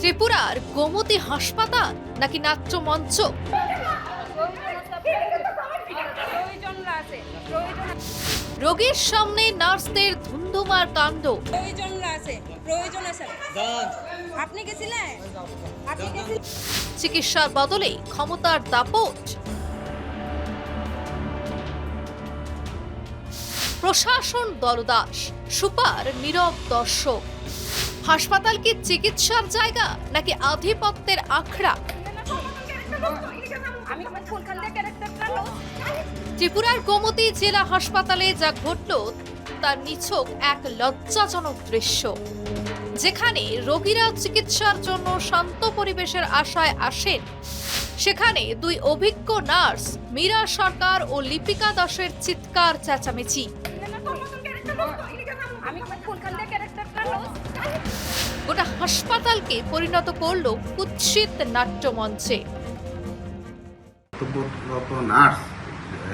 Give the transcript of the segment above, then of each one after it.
ত্রিপুরার গোমতী হাসপাতাল নাকি নাট্য মঞ্চ? রোগীর সামনে নার্সদের ধুন্ধুমার কাণ্ড। প্রয়োজন আছে প্রয়োজন আছে আপনি গেছিলেন? আপনি চিকিৎসার বদলে ক্ষমতার দাপট। প্রশাসন দলদাস সুপার নীরব দর্শক। হাসপাতাল কি চিকিৎসার জায়গা নাকি আধিপত্যের আখড়া ত্রিপুরার গোমতী জেলা হাসপাতালে যা ঘটল তার নিছক এক লজ্জাজনক দৃশ্য। যেখানে রোগীরা চিকিৎসার জন্য শান্ত পরিবেশের আশায় আসেন, সেখানে দুই অভিজ্ঞ নার্স মীরা সরকার ও লিপিকা দাসের চিৎকার চেঁচামেচি। আমি ক্যারেক্টারটা গোটা হাসপাতালকে পরিণত করল কুৎসিত নাট্যমঞ্চে। কর্তব্যরত নার্স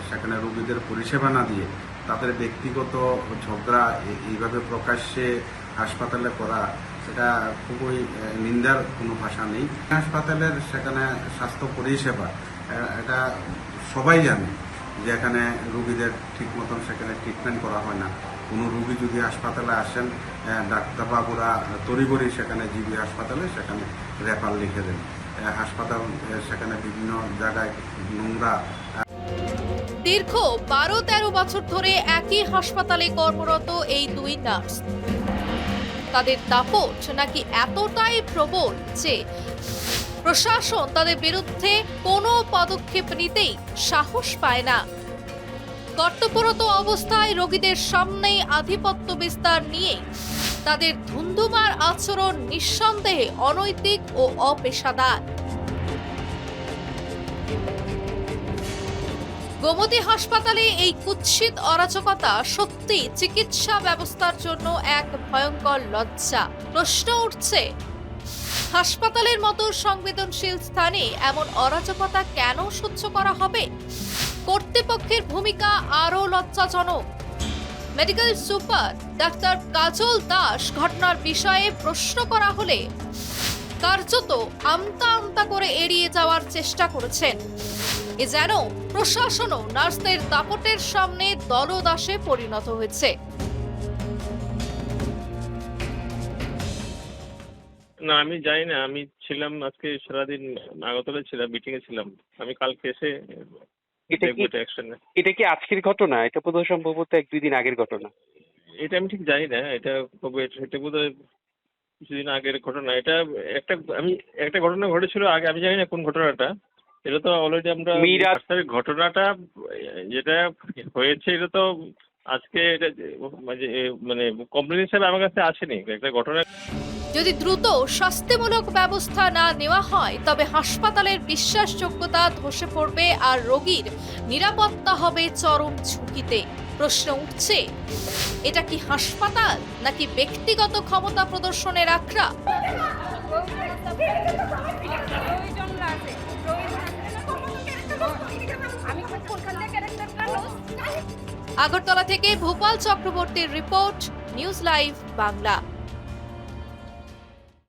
সেখানে রোগীদের পরিষেবা না দিয়ে তাদের ব্যক্তিগত ঝগড়া এইভাবে প্রকাশ্যে হাসপাতালে করা সেটা খুবই নিন্দার কোনো ভাষা নেই। হাসপাতালের সেখানে স্বাস্থ্য পরিষেবা এটা সবাই জানে। যে এখানে রোগীদের ঠিক মতন সেখানে ট্রিটমেন্ট করা হয় না। কোনো রুগী যদি হাসপাতালে আসেন ডাক্তারবাবুরা তড়িঘড়ি সেখানে জিবি হাসপাতালে সেখানে রেফার লিখে দেন। হাসপাতাল সেখানে বিভিন্ন জায়গায় নোংরা দীর্ঘ বারো তেরো বছর ধরে একই হাসপাতালে কর্মরত এই দুই নার্স। তাদের দাপট নাকি এতটাই প্রবল যে প্রশাসন তাদের বিরুদ্ধে কোনো পদক্ষেপ নিতেই সাহস পায় না। কর্তব্যরত অবস্থায় রোগীদের সামনেই আধিপত্য বিস্তার নিয়ে তাদের ধুন্ধুমার আচরণ নিঃসন্দেহে অনৈতিক ও অপেশাদার। গোমতী হাসপাতালে এই কুৎসিত অরাজকতা সত্যি চিকিৎসা ব্যবস্থার জন্য এক ভয়ঙ্কর লজ্জা। প্রশ্ন উঠছে হাসপাতালের মতো সংবেদনশীল স্থানে এমন অরাজকতা কেন সহ্য করা হবে? কর্তৃপক্ষের ভূমিকা আরও লজ্জাজনক। Medical super doctor Kajal Das ঘটনার বিষয়ে প্রশ্ন করা হলে কার্যত আমতা আমতা করে এড়িয়ে যাওয়ার চেষ্টা করেছেন। এ যেন প্রশাসনও নার্সদের দাপটের সামনে দলদাসে পরিণত হয়েছে। না আমি যাই না আমি ছিলাম আজকে সারাদিন আগরতলায় ছিলাম মিটিং এ ছিলাম। আমি কালকে এসে এটা কি এটা কি আজকের ঘটনা? এটা বোধহয় সম্ভবত এক দুই দিন আগের ঘটনা। এটা আমি ঠিক জানি না। এটা কবে এটা বোধ কিছুদিন আগের ঘটনা। এটা একটা আমি একটা ঘটনা ঘটেছিল আগে আমি জানি না কোন ঘটনাটা। এটা তো অলরেডি আমরা ঘটনাটা যেটা হয়েছে এটা তো আজকে এটা মানে মানে কমপ্লেন হিসাবে আমার কাছে আসেনি। একটা ঘটনা যদি দ্রুত শাস্তিমূলক ব্যবস্থা না নেওয়া হয়, তবে হাসপাতালের বিশ্বাসযোগ্যতা ধসে পড়বে আর রোগীর নিরাপত্তা হবে চরম ঝুঁকিতে। প্রশ্ন উঠছে, এটা কি হাসপাতাল নাকি ব্যক্তিগত ক্ষমতা প্রদর্শনের আখড়া? আগরতলা থেকে ভূপাল চক্রবর্তীর রিপোর্ট, নিউজ লাইভ বাংলা।